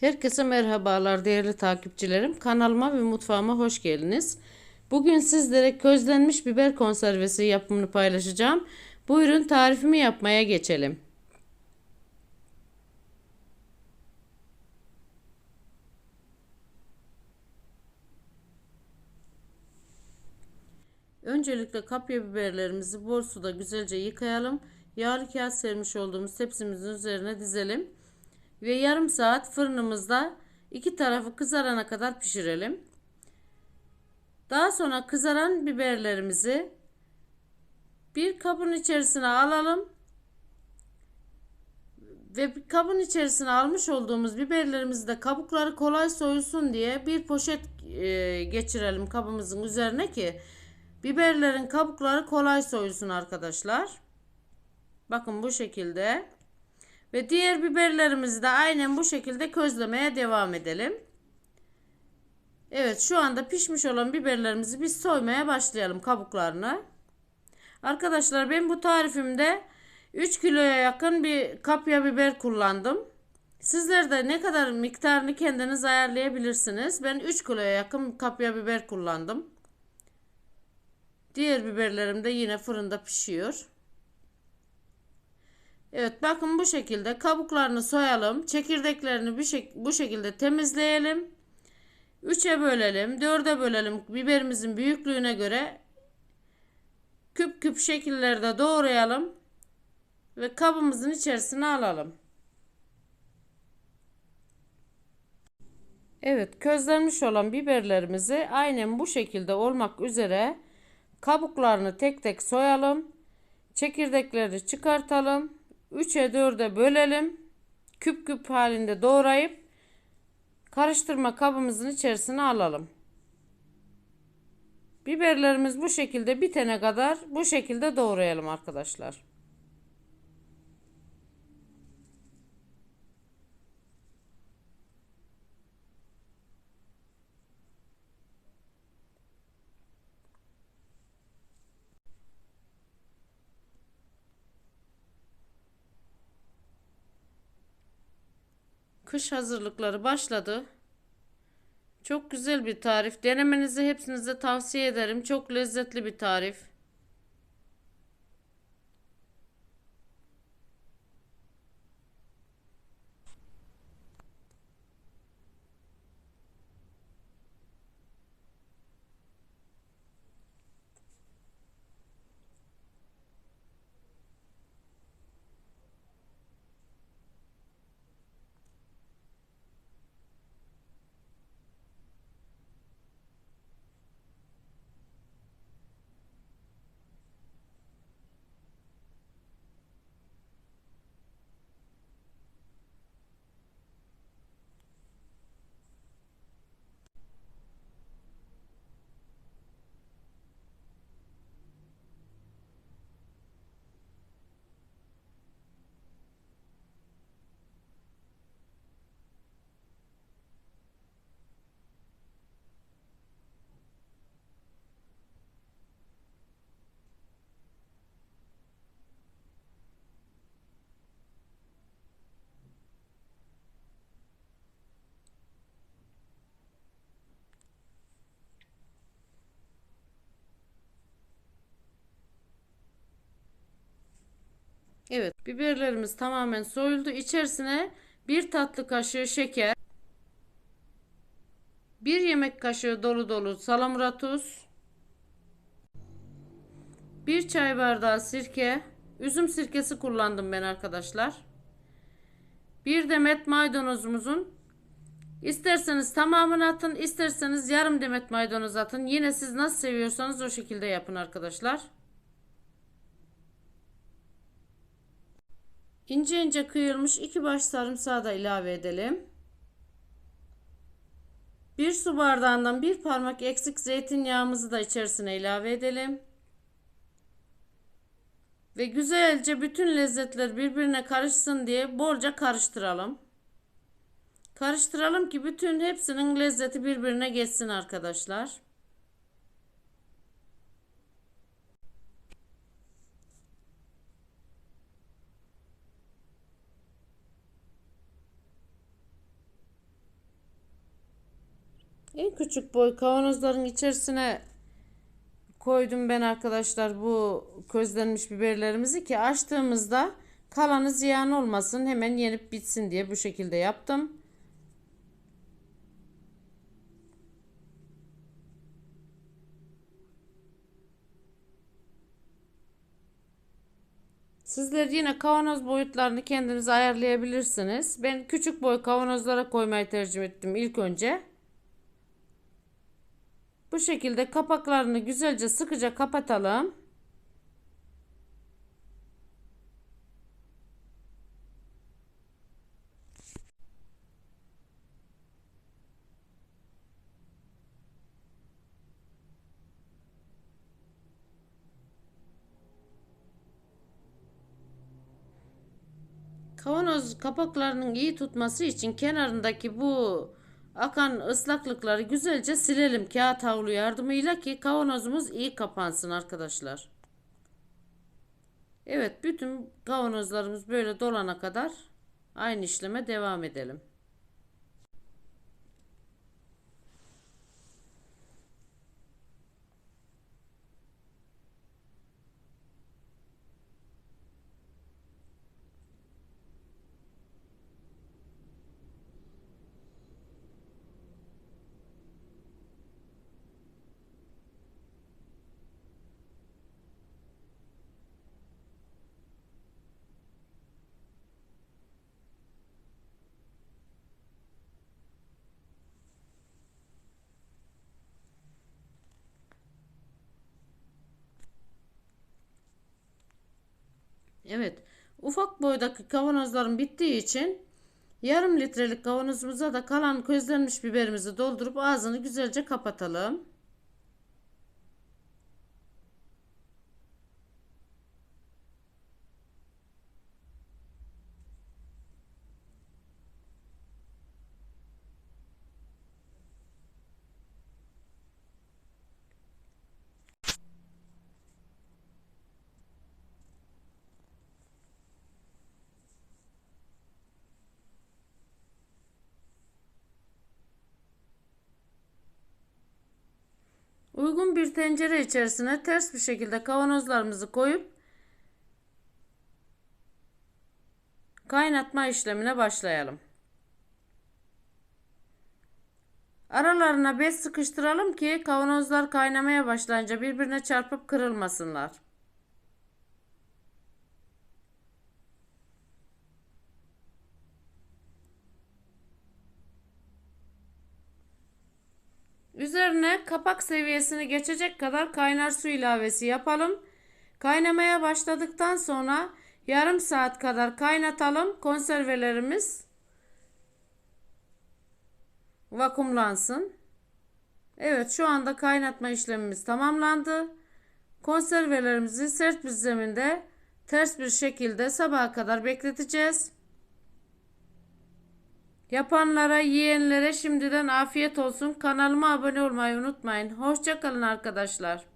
Herkese merhabalar değerli takipçilerim. Kanalıma ve mutfağıma hoş geldiniz. Bugün sizlere közlenmiş biber konservesi yapımını paylaşacağım. Buyurun tarifimi yapmaya geçelim. Öncelikle kapya biberlerimizi bol suda güzelce yıkayalım. Yağlı kağıt sermiş olduğumuz tepsimizin üzerine dizelim. Ve yarım saat fırınımızda iki tarafı kızarana kadar pişirelim. Daha sonra kızaran biberlerimizi bir kabın içerisine alalım. Ve kabın içerisine almış olduğumuz biberlerimizi de kabukları kolay soyulsun diye bir poşet e, geçirelim kabımızın üzerine ki biberlerin kabukları kolay soyulsun arkadaşlar. Bakın bu şekilde. Ve diğer biberlerimizi de aynen bu şekilde közlemeye devam edelim. Evet şu anda pişmiş olan biberlerimizi biz soymaya başlayalım kabuklarını. Arkadaşlar ben bu tarifimde 3 kiloya yakın bir kapya biber kullandım. Sizler de ne kadar miktarını kendiniz ayarlayabilirsiniz. Ben 3 kiloya yakın kapya biber kullandım. Diğer biberlerim de yine fırında pişiyor. Evet bakın bu şekilde kabuklarını soyalım. Çekirdeklerini bir şek bu şekilde temizleyelim. 3'e bölelim. 4'e bölelim. Biberimizin büyüklüğüne göre küp küp şekillerde doğrayalım. Ve kabımızın içerisine alalım. Evet közlenmiş olan biberlerimizi aynen bu şekilde olmak üzere kabuklarını tek tek soyalım. Çekirdekleri çıkartalım. 3'e 4'e bölelim. Küp küp halinde doğrayıp karıştırma kabımızın içerisine alalım. Biberlerimiz bu şekilde bitene kadar bu şekilde doğrayalım arkadaşlar. Kış hazırlıkları başladı. Çok güzel bir tarif. Denemenizi hepsinize tavsiye ederim. Çok lezzetli bir tarif. Evet biberlerimiz tamamen soyuldu. İçerisine bir tatlı kaşığı şeker. Bir yemek kaşığı dolu dolu salamura tuz. Bir çay bardağı sirke. Üzüm sirkesi kullandım ben arkadaşlar. Bir demet maydanozumuzun isterseniz tamamını atın isterseniz yarım demet maydanoz atın. Yine siz nasıl seviyorsanız o şekilde yapın arkadaşlar. İnce ince kıyılmış iki baş sarımsağı da ilave edelim. Bir su bardağından bir parmak eksik zeytinyağımızı da içerisine ilave edelim. Ve güzelce bütün lezzetler birbirine karışsın diye bolca karıştıralım. Karıştıralım ki bütün hepsinin lezzeti birbirine geçsin arkadaşlar. En küçük boy kavanozların içerisine koydum ben arkadaşlar bu közlenmiş biberlerimizi ki açtığımızda kalanı ziyan olmasın hemen yenip bitsin diye bu şekilde yaptım. Sizler yine kavanoz boyutlarını kendiniz ayarlayabilirsiniz. Ben küçük boy kavanozlara koymayı tercih ettim ilk önce. Bu şekilde kapaklarını güzelce sıkıca kapatalım. Kavanoz kapaklarının iyi tutması için kenarındaki bu akan ıslaklıkları güzelce silelim kağıt havlu yardımıyla ki kavanozumuz iyi kapansın arkadaşlar. Evet bütün kavanozlarımız böyle dolana kadar aynı işleme devam edelim. Evet. Ufak boydaki kavanozların bittiği için yarım litrelik kavanozumuza da kalan közlenmiş biberimizi doldurup ağzını güzelce kapatalım. Uygun bir tencere içerisine ters bir şekilde kavanozlarımızı koyup kaynatma işlemine başlayalım. Aralarına bez sıkıştıralım ki kavanozlar kaynamaya başlayınca birbirine çarpıp kırılmasınlar. Üzerine kapak seviyesini geçecek kadar kaynar su ilavesi yapalım. Kaynamaya başladıktan sonra yarım saat kadar kaynatalım. Konservelerimiz vakumlansın. Evet şu anda kaynatma işlemimiz tamamlandı. Konservelerimizi sert bir zeminde ters bir şekilde sabaha kadar bekleteceğiz. Yapanlara, yiyenlere şimdiden afiyet olsun. Kanalıma abone olmayı unutmayın. Hoşçakalın arkadaşlar.